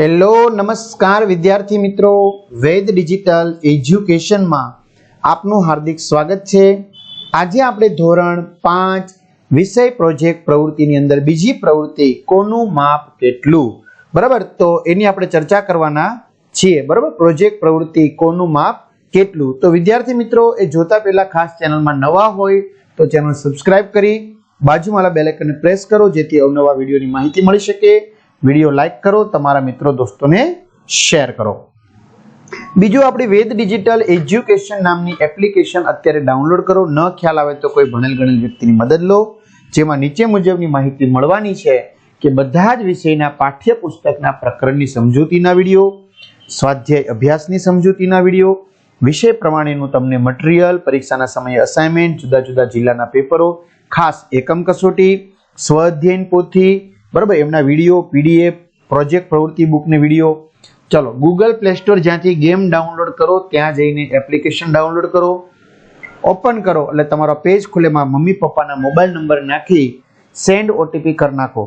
Hello, નમસ્કાર વિદ્યાર્થી મિત્રો. વેદ ડિજિટલ એજ્યુકેશનમાં આપનું હાર્દિક સ્વાગત છે. આજે આપણે ધોરણ પાંચ વિષય પ્રોજેક્ટ પ્રવૃત્તિની અંદર બીજી પ્રવૃત્તિ, કોનું માપ કેટલું? બરાબર? તો એની આપણે ચર્ચા કરવાના છીએ. બરાબર? પ્રોજેક્ટ પ્રવૃત્તિ, કોનું માપ કેટલું? તો વિદ્યાર્થી મિત્રો, એ જોતા પહેલા ખાસ ચેનલમાં નવા હોય તો ચેનલ સબસ્ક્રાઇબ કરી, બાજુમાં બેલ આઇકનને પ્રેસ કરો, જેથી અવનવા વિડીયોની માહિતી મળી શકે. વીડિયો લાઇક કરો, તમારા મિત્રો દોસ્તોને શેર કરો. બીજું આપણી વેદ ડિજિટલ એજ્યુકેશન નામની એપ્લિકેશન અત્યારે ડાઉનલોડ કરો. ન ખ્યાલ આવે તો કોઈ ભણેલ ગણેલ વ્યક્તિની મદદ લો. જેમાં નીચે મુજબની માહિતી મળવાની છે કે બધા જ વિષયના પાઠ્યપુસ્તકના પ્રકરણની સમજૂતીના વીડિયો, સ્વાધ્યાય અભ્યાસની સમજૂતીના વીડિયો, વિષય પ્રમાણેનું તમને મટીરિયલ, પરીક્ષાના સમયે અસાઇનમેન્ટ જુદા જુદા જિલ્લાના પેપરો, ખાસ એકમ કસોટી સ્વઅધ્યયન પોથી બરાબર? એમના વીડિયો, પીડીએફ, પ્રોજેક્ટ પ્રવૃત્તિ બુકને વીડિયો. ચલો ગૂગલ પ્લે સ્ટોર જ્યાંથી ગેમ ડાઉનલોડ કરો, ત્યાં જઈને એપ્લિકેશન ડાઉનલોડ કરો. ઓપન કરો, એટલે તમારો પેજ ખુલેમાં મમ્મી પપ્પાના મોબાઈલ નંબર નાખી, સેન્ડ ઓટીપી કરી નાખો.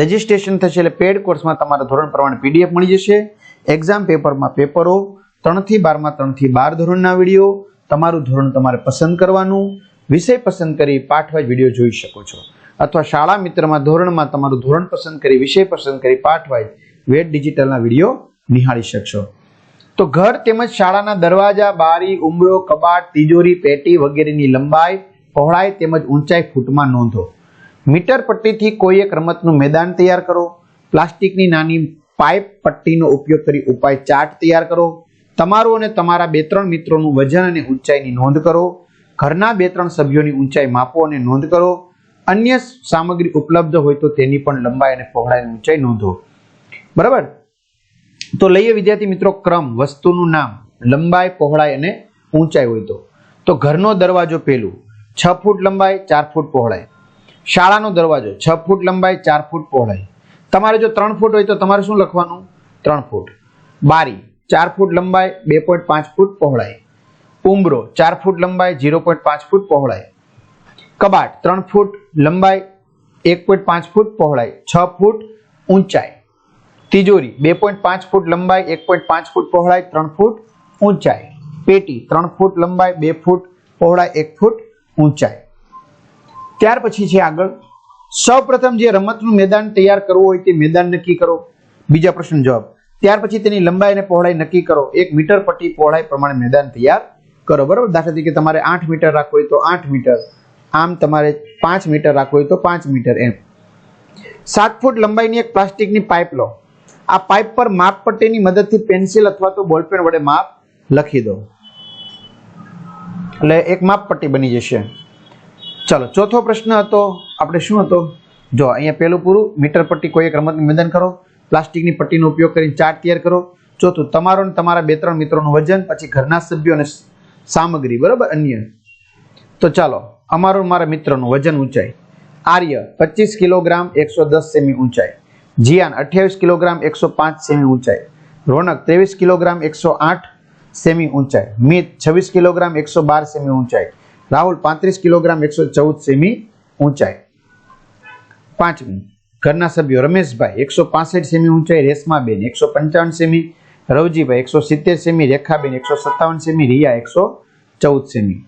રજિસ્ટ્રેશન થશે, એટલે પેડ કોર્સમાં તમારા ધોરણ પ્રમાણે પીડીએફ મળી જશે. એક્ઝામ પેપરમાં પેપરો, ત્રણથી બારમાં ત્રણથી બાર ધોરણના વીડિયો. તમારું ધોરણ તમારે પસંદ કરવાનું. વિષય પસંદ કરી પાઠવાઇઝ વીડિયો જોઈ શકો છો. અથવા શાળા મિત્રમાં, ધોરણમાં તમારું ધોરણ પસંદ કરી, વિષય પસંદ કરી પાઠવાઇઝ વેટ ડિજિટલના વીડિયો નિહાળી શકશો. તો ઘર તેમજ શાળાના દરવાજા, બારી ઉમરો કબાટ, તિજોરી, પેટી વગેરેની લંબાઈ, પહોળાઈ તેમજ ઊંચાઈ ફૂટમાં નોંધો. મીટર પટ્ટીથી કોઈ એક રમતનું મેદાન તૈયાર કરો. પ્લાસ્ટિકની નાની પાઇપ પટ્ટીનો ઉપયોગ કરી ઉપાય ચાર્ટ તૈયાર કરો. તમારું અને તમારા બે ત્રણ મિત્રોનું વજન અને ઊંચાઈની નોંધ કરો. ઘરના બે ત્રણ સભ્યોની ઊંચાઈ માપો અને નોંધ કરો. અન્ય સામગ્રી ઉપલબ્ધ હોય તો તેની પણ લંબાઈ અને પહોળાઈ ઊંચાઈ નોંધો. બરાબર? તો લઈએ વિદ્યાર્થી મિત્રો ક્રમ, વસ્તુનું નામ, લંબાઈ, પહોળાઈ અને ઊંચાઈ હોય તો. તો ઘરનો દરવાજો પેલું, છ ફૂટ લંબાઈ, ચાર ફૂટ પહોળાઈ. શાળાનો દરવાજો, છ ફૂટ લંબાઈ, ચાર ફૂટ પહોળાઈ. તમારે જો ત્રણ ફૂટ હોય તો તમારે શું લખવાનું? ત્રણ ફૂટ. બારી, ચાર ફૂટ લંબાઈ, બે પોઈન્ટ પાંચ ફૂટ પહોળાઈ. ઉંબરો ચાર ફૂટ લંબાઈ, ઝીરો પોઈન્ટ પાંચ ફૂટ પહોળાઈ. કબાટ ત્રણ ફૂટ લંબાઈ, એક પોઈન્ટ પાંચ ફૂટ પહોળાઈ, છ ફૂટ ઊંચાઈ. તિજોરી, બે પોઈન્ટ પાંચ ફૂટ લંબાઈ, એક પોઈન્ટ પાંચ ફૂટ પહોળાઈ, ત્રણ ફૂટ ઊંચાઈ. પેટી, ત્રણ ફૂટ લંબાઈ, બે ફૂટ પહોળાઈ, એક ફૂટ ઊંચાઈ. ત્યાર પછી છે આગળ. સૌપ્રથમ જે રમતનું મેદાન તૈયાર કરવું હોય તે મેદાન નક્કી કરો. બીજા પ્રશ્ન જવાબ. ત્યાર પછી તેની લંબાઈ અને પહોળાઈ નક્કી કરો. એક મીટર પટ્ટી પહોળાઈ પ્રમાણે મેદાન તૈયાર કરો. બરાબર? દાખલા તરીકે તમારે આઠ મીટર રાખવું હોય તો આઠ મીટર આમ તમારે પાંચ મીટર રાખવું હોય તો પાંચ મીટર એમ. સાત ફૂટ લંબાઈની એક પ્લાસ્ટિકની પાઇપ લો. આ પાઇપ પર માપ પટ્ટીની મદદથી પેન્સિલ અથવા તો બોલપેન વડે માપ લખી દો. એટલે એક માપ પટ્ટી બની જશે. ચલો, ચોથો પ્રશ્ન હતો. આપણે શું હતો? જો, અહીંયા પેલું પૂરું. મીટર પટ્ટી કોઈ એક રમતનું નિવેદન કરો. પ્લાસ્ટિકની પટ્ટીનો ઉપયોગ કરીને ચાર્ટ તૈયાર કરો. ચોથું, તમારો ને તમારા બે ત્રણ મિત્રોનું વજન, પછી ઘરના સભ્યો અને સામગ્રી, બરાબર? અન્ય. તો ચાલો અમારું મારા મિત્રનું વજન ઊંચાઈ. આર્ય, પચીસ કિલોગ્રામ, એકસો દસ સેમી ઊંચાઈ. જીયાન, અઠ્યાવીસ કિલોગ્રામ, એકસો પાંચ સેમી ઊંચાઈ. રોનક, ત્રેવીસ કિલોગ્રામ, એકસો આઠ સેમી ઊંચાઈ. મિત, છવ્વીસ કિલોગ્રામ, એકસો બાર સેમી ઊંચાઈ. રાહુલ, પાંત્રીસ કિલોગ્રામ, એકસો ચૌદ સેમી ઊંચાઈ. પાંચમી, ઘરના સભ્યો, રમેશભાઈ, એકસો પાસઠ સેમી ઊંચાઈ. રેશમાબેન, એકસો પંચાવન સેમી. રવજીભાઈ, એકસો સિત્તેર સેમી. રેખાબેન, એકસો સત્તાવન સેમી. રિયા, એકસો ચૌદ સેમી.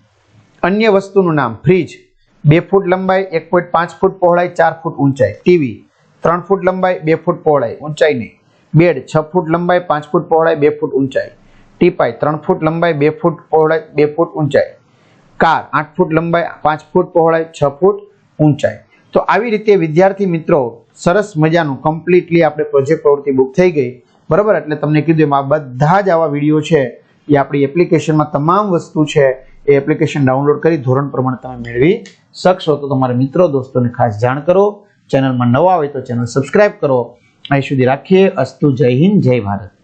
અન્ય વસ્તુનું નામ ફ્રીજ. બે ફૂટ લંબાઈ, એક પોઈન્ટ પાંચ ફૂટ પહોળાઈ, ચાર ફૂટ ઊંચાઈ. ટીવી. ત્રણ ફૂટ લંબાઈ, બે ફૂટ પહોળાઈ. ઊંચાઈ નહીં. બેડ. છ ફૂટ લંબાઈ, પાંચ ફૂટ પહોળાઈ, બે ફૂટ ઊંચાઈ. ટીપાઈ. ત્રણ ફૂટ લંબાઈ, બે ફૂટ પહોળાઈ, બે ફૂટ ઊંચાઈ. કાર. આઠ ફૂટ લંબાઈ, પાંચ ફૂટ પહોળાઈ, છ ફૂટ ઊંચાઈ. તો આવી રીતે વિદ્યાર્થી મિત્રો, સરસ મજાનું કમ્પ્લીટલી આપણે પ્રોજેક્ટ પ્રવૃત્તિ બુક થઈ ગઈ. બરાબર? એટલે તમને કીધું એમાં બધા જ આવા વીડિયો છે. એ આપણી એપ્લિકેશનમાં તમામ વસ્તુ છે. એ એપ્લિકેશન ડાઉનલોડ કરી ધોરણ પ્રમાણે તમે મેળવી શકશો. તો તમારા મિત્રો, દોસ્તોને ખાસ જાણ કરો. ચેનલમાં નવા હોય તો ચેનલ સબસ્ક્રાઇબ કરો. અહીં સુધી રાખીએ. અસ્તુ જય હિન્દ, જય ભારત.